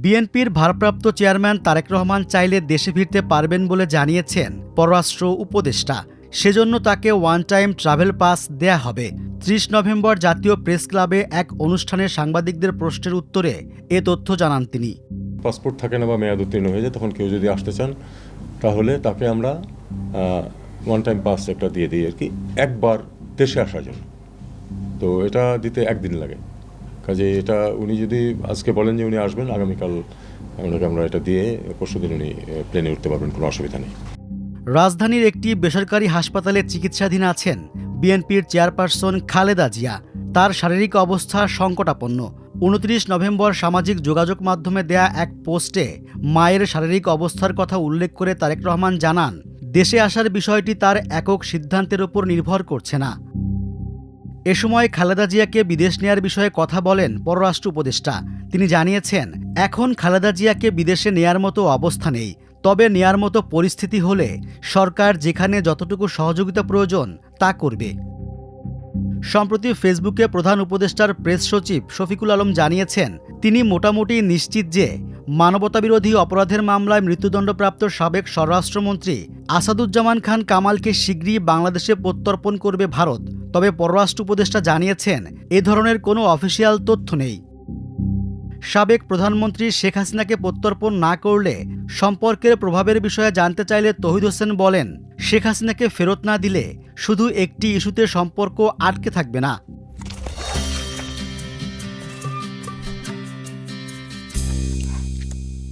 বিএনপির ভারপ্রাপ্ত চেয়ারম্যান তারেক রহমান চাইলে দেশে ফিরতে পারবেন বলে জানিয়েছেন পররাষ্ট্র উপদেষ্টা। সেজন্য তাকে ওয়ান টাইম ট্রাভেল পাস দেয়া হবে। ত্রিশ নভেম্বর জাতীয় প্রেস ক্লাবে এক অনুষ্ঠানে সাংবাদিকদের প্রশ্নের উত্তরে এ তথ্য জানান তিনি। পাসপোর্ট থাকে না বা মেয়াদ উত্তীর্ণ হয়ে যায়, তখন কেউ যদি আসতে চান, তাহলে তাকে আমরা ওয়ান টাইম পাস একটা দিয়ে দিই আর কি, একবার দেশে আসার জন্য। তো এটা দিতে একদিন লাগে। কাজে এটা উনি যদি আজকে বলেন যে উনি আসবেন, আগামীকাল ওনাকে আমরা এটা দিয়ে পরশু দিন উনি প্লেনে উঠতে পারবেন, কোনো অসুবিধা নেই। রাজধানীর একটি বেসরকারি হাসপাতালে চিকিৎসাধীন আছেন বিএনপির চেয়ারপারসন খালেদা জিয়া। তার শারীরিক অবস্থা সংকটাপন্ন। উনত্রিশ নভেম্বর সামাজিক যোগাযোগ মাধ্যমে দেয়া এক পোস্টে মায়ের শারীরিক অবস্থার কথা উল্লেখ করে তারেক রহমান জানান, দেশে আসার বিষয়টি তার একক সিদ্ধান্তের উপর নির্ভর করছে না। এ সময় খালেদা জিয়াকে বিদেশ নেয়ার বিষয়ে কথা বলেন পররাষ্ট্র উপদেষ্টা। তিনি জানিয়েছেন, এখন খালেদা জিয়াকে বিদেশে নেয়ার মতো অবস্থা নেই। তবে নেয়ার মতো পরিস্থিতি হলে সরকার যেখানে যতটুকু সহযোগিতা প্রয়োজন, তা করবে। সম্প্রতি ফেসবুকে প্রধান উপদেষ্টার প্রেস সচিব শফিকুল আলম জানিয়েছেন, তিনি মোটামুটি নিশ্চিত যে মানবতাবিরোধী অপরাধের মামলায় মৃত্যুদণ্ডপ্রাপ্ত সাবেক স্বরাষ্ট্রমন্ত্রী আসাদুজ্জামান খান কামালকে শীঘ্রই বাংলাদেশে প্রত্যর্পণ করবে ভারত। তবে পররাষ্ট্র উপদেষ্টা জানিয়েছেন, এ ধরনের কোনো অফিসিয়াল তথ্য নেই। সাবেক প্রধানমন্ত্রী শেখ হাসিনাকে প্রত্যর্পণ না করলে সম্পর্কের প্রভাবের বিষয়ে জানতে চাইলে তহিদ হোসেন বলেন, শেখ হাসিনাকে ফেরত না দিলে শুধু একটি ইস্যুতে সম্পর্ক আটকে থাকবে না।